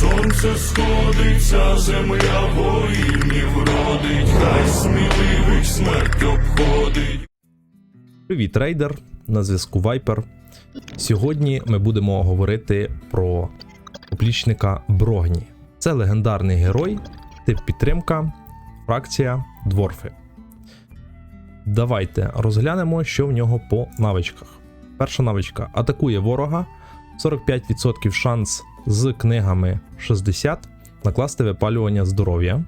сонце сходиться, земля воїнів родить, хай сміливих смерть обходить. Привіт, рейдер! На зв'язку Viper. Сьогодні ми будемо говорити про оплічника Брогні. Це легендарний герой, тип підтримка, фракція Дворфи. Давайте розглянемо, що в нього по навичках. Перша навичка атакує ворога, 45% шанс з книгами 60 накласти випалювання здоров'я.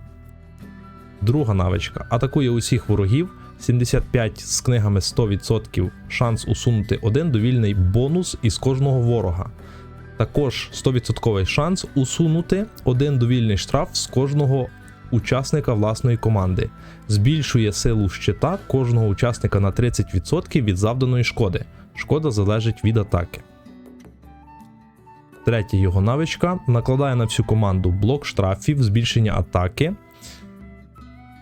Друга навичка атакує усіх ворогів. 75 з книгами 100% шанс усунути один довільний бонус із кожного ворога. Також 100% шанс усунути один довільний штраф з кожного учасника власної команди. Збільшує силу щита кожного учасника на 30% від завданої шкоди. Шкода залежить від атаки. Третя його навичка накладає на всю команду блок штрафів, збільшення атаки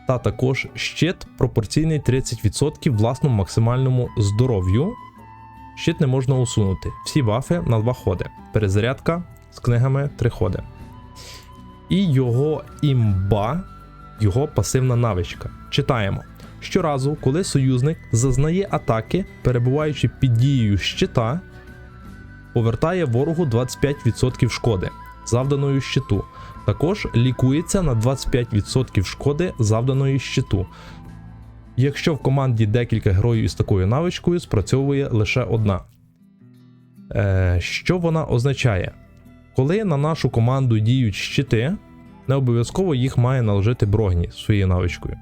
та також щит пропорційний 30% власному максимальному здоров'ю. Щит не можна усунути. Всі бафи на 2 ходи. Перезарядка з книгами 3 ходи. І його імба, його пасивна навичка. Читаємо. Щоразу, коли союзник зазнає атаки, перебуваючи під дією щита, повертає ворогу 25% шкоди, завданої щиту. Також лікується на 25% шкоди завданої щиту. Якщо в команді декілька героїв із такою навичкою, спрацьовує лише одна. Е, що вона означає? Коли на нашу команду діють щити, не обов'язково їх має наложити брогні своєю навичкою.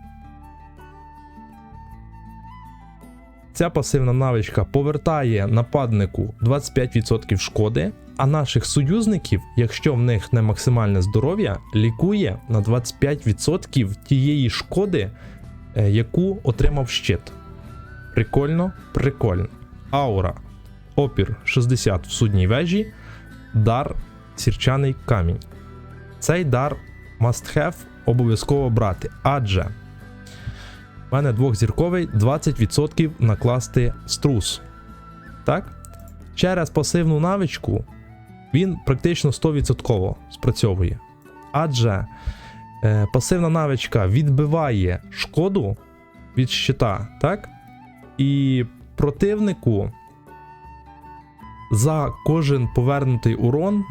Ця пасивна навичка повертає нападнику 25% шкоди, а наших союзників, якщо в них не максимальне здоров'я, лікує на 25% тієї шкоди, е, яку отримав щит. Прикольно, прикольно. Аура. Опір 60 в судній вежі. Дар сірчаний камінь. Цей дар must have обов'язково брати, адже в мене двохзірковий 20% накласти струс. Так? Через пасивну навичку він практично 100% спрацьовує. Адже е, пасивна навичка відбиває шкоду від щита, так? І противнику за кожен повернутий урон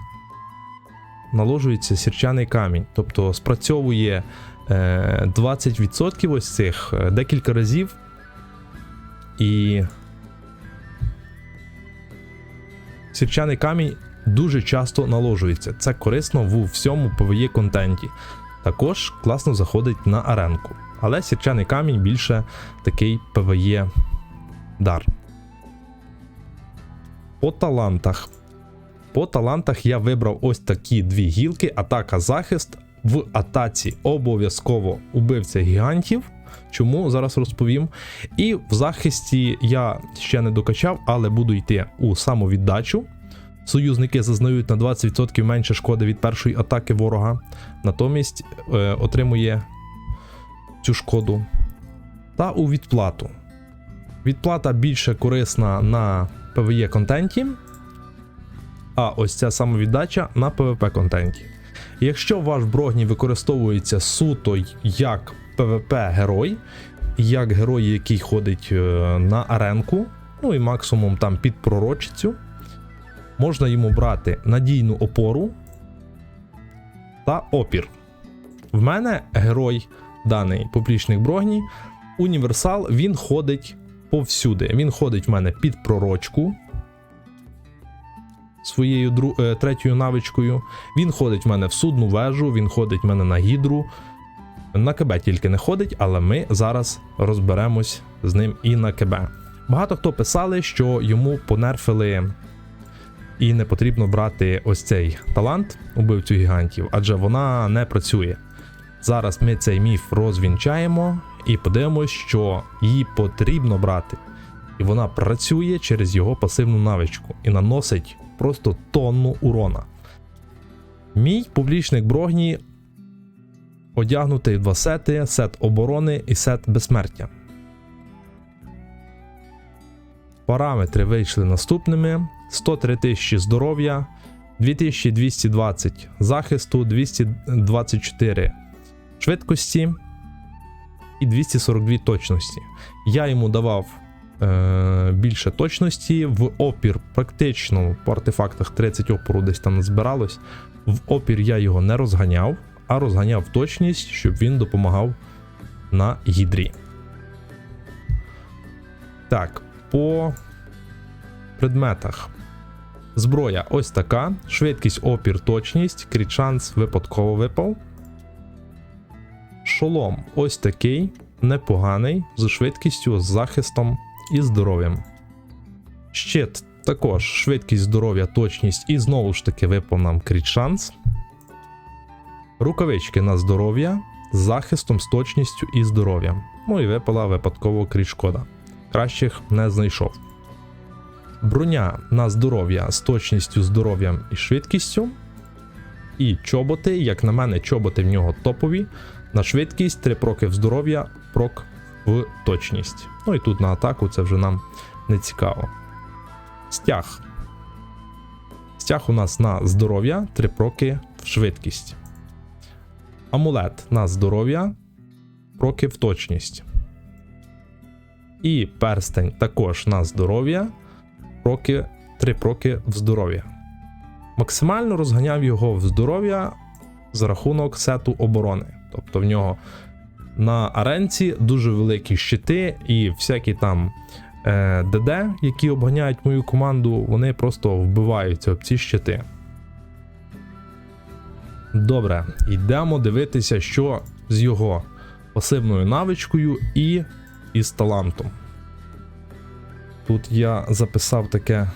наложується сірчаний камінь. Тобто спрацьовує 20% ось цих е, декілька разів. І сірчаний камінь дуже часто наложується. Це корисно в всьому PvE контенті. Також класно заходить на аренку. Але сірчаний камінь більше такий PvE дар. По талантах. По талантах я вибрав ось такі дві гілки: атака захист. В атаці обов'язково убивця гігантів. Чому зараз розповім. І в захисті я ще не докачав, але буду йти у самовіддачу. Союзники зазнають на 20% менше шкоди від першої атаки ворога, натомість е, отримує цю шкоду. Та у відплату. Відплата більше корисна на PvE контенті, а ось ця самовіддача на PvP контенті. Якщо ваш брогні використовується суто як PvP герой, як герой, який ходить е, на аренку, ну і максимум там під пророчицю, можна йому брати надійну опору та опір. В мене герой, даний поплічник брогні, універсал, він ходить повсюди. Він ходить в мене під пророчку своєю дру... е, третьою навичкою. Він ходить в мене в судну вежу, він ходить в мене на гідру. На КБ тільки не ходить, але ми зараз розберемось з ним і на КБ. Багато хто писали, що йому понерфили і не потрібно брати ось цей талант убивцю гігантів, адже вона не працює. Зараз ми цей міф розвінчаємо і подивимось, що її потрібно брати. І вона працює через його пасивну навичку і наносить просто тонну урона. Мій публічник Брогні одягнутий в два сети: сет оборони і сет безсмертя. Параметри вийшли наступними: 103 тисячі здоров'я, 2220 захисту, 224 швидкості і 242 точності. Я йому давав е, більше точності, в опір практично по артефактах 30 опору десь там збиралось. В опір я його не розганяв, а розганяв точність, щоб він допомагав на гідрі. Так, по предметах. Зброя ось така. Швидкість, опір, точність, кріт шанс випадково випав. Шолом ось такий, непоганий, з швидкістю, з захистом і здоров'ям. Щит також швидкість, здоров'я, точність і знову ж таки випав нам кріт шанс. Рукавички на здоров'я з захистом, з точністю і здоров'ям. Ну і випала випадково кріт шкода. Кращих не знайшов. Броня на здоров'я з точністю, здоров'ям і швидкістю. І чоботи, як на мене, чоботи в нього топові. На швидкість, 3 проки в здоров'я, прок в точність. Ну і тут на атаку це вже нам не цікаво. Стяг. Стяг у нас на здоров'я, 3 проки в швидкість. Амулет на здоров'я, проки в точність. І перстень також на здоров'я, проки, 3 проки в здоров'я. Максимально розганяв його в здоров'я за рахунок сету оборони. Тобто в нього на аренці дуже великі щити і всякі там е, ДД, які обганяють мою команду, вони просто вбиваються об ці щити. Добре, йдемо дивитися, що з його пасивною навичкою і із талантом. Тут я записав таке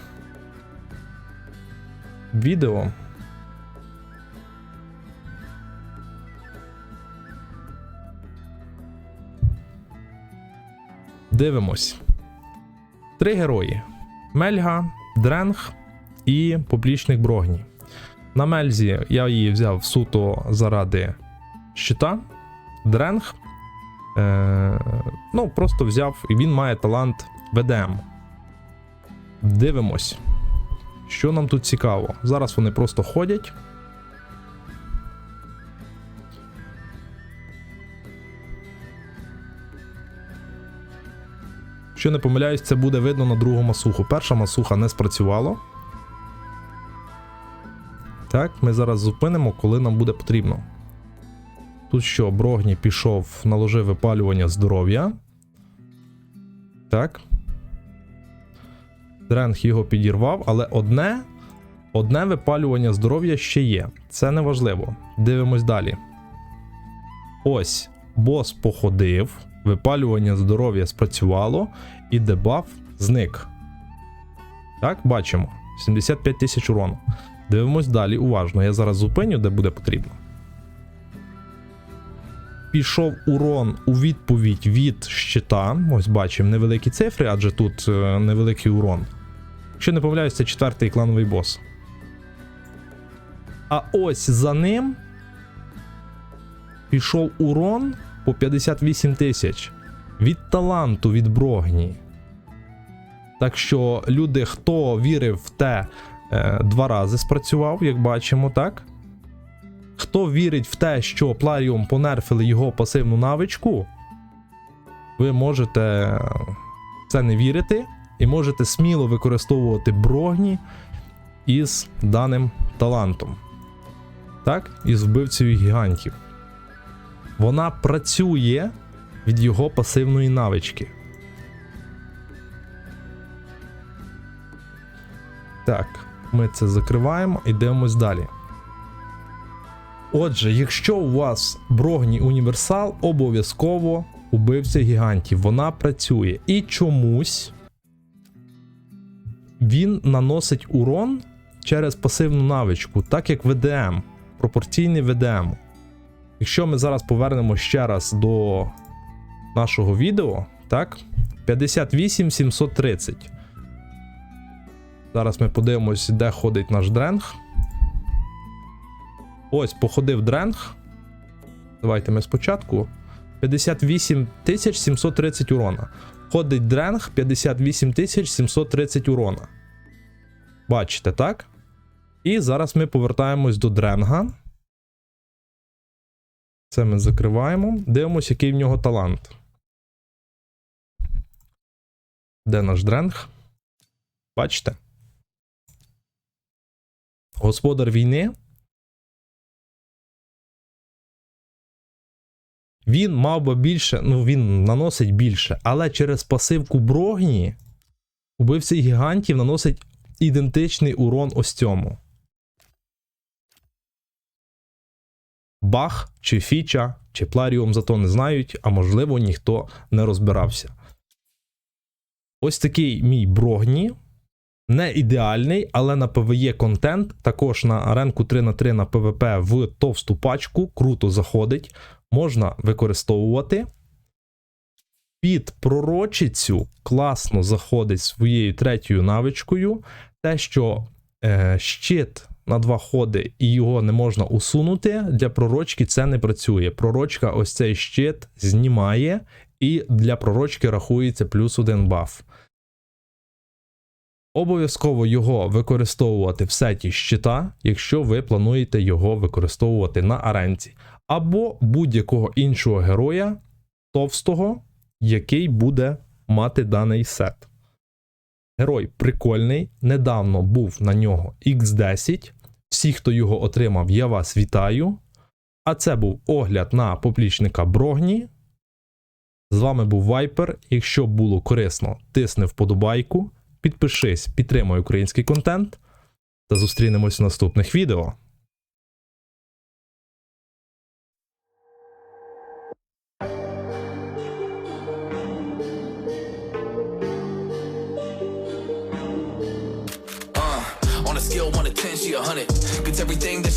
відео. Дивимось. Три герої: Мельга, Дренг і поплічник Брогні. На Мельзі я її взяв суто заради щита. Дренг. Е, ну, просто взяв, і він має талант ВДМ. Дивимось. Що нам тут цікаво? Зараз вони просто ходять. Якщо не помиляюсь, це буде видно на другу масуху. Перша масуха не спрацювала. Так, ми зараз зупинимо, коли нам буде потрібно. Тут що, Брогні пішов, наложив випалювання здоров'я. Так. Дренг його підірвав, але одне, одне випалювання здоров'я ще є. Це не важливо. Дивимось далі. Ось, бос походив, випалювання здоров'я спрацювало, і дебаф зник. Так, бачимо. 75 тисяч урону. Дивимось далі уважно. Я зараз зупиню, де буде потрібно. Пішов урон у відповідь від щита. Ось бачимо невеликі цифри, адже тут е, невеликий урон. Якщо не помиляюсь, це четвертий клановий бос. А ось за ним пішов урон по 58 тисяч від таланту від Брогні. Так що люди, хто вірив в те, е, два рази спрацював, як бачимо, так? Хто вірить в те, що Пларіум понерфили його пасивну навичку, ви можете в це не вірити і можете сміло використовувати брогні із даним талантом. Так, із вбивцею гігантів. Вона працює від його пасивної навички. Так, ми це закриваємо і дивимось далі. Отже, якщо у вас Брогні універсал, обов'язково убивця гігантів. Вона працює. І чомусь він наносить урон через пасивну навичку, так як ВДМ, пропорційний ВДМ. Якщо ми зараз повернемо ще раз до нашого відео, так, 58 730. Зараз ми подивимось, де ходить наш дренг. Ось, походив дренг. Давайте ми спочатку. 58 730 урона. Ходить дренг 58 730 урона. Бачите, так? І зараз ми повертаємось до Дренга. Це ми закриваємо. Дивимося, який в нього талант. Де наш дренг? Бачите? Господар війни. Він мав би більше, ну він наносить більше, але через пасивку Брогні убивця гігантів наносить ідентичний урон ось цьому. Бах, чи фіча, чи пларіум зато не знають, а можливо ніхто не розбирався. Ось такий мій Брогні. Не ідеальний, але на PvE контент, також на аренку 3 на 3 на PvP в товсту пачку, круто заходить, можна використовувати. Під пророчицю класно заходить своєю третьою навичкою. Те, що е, щит на два ходи і його не можна усунути, для пророчки це не працює. Пророчка ось цей щит знімає, і для пророчки рахується плюс один баф. Обов'язково його використовувати в сеті щита, якщо ви плануєте його використовувати на аренці, або будь-якого іншого героя товстого, який буде мати даний сет. Герой прикольний, недавно був на нього X10. Всі, хто його отримав, я вас вітаю. А це був огляд на поплічника Брогні. З вами був Вайпер. Якщо було корисно, тисни вподобайку, підпишись, підтримай український контент та зустрінемось в наступних відео.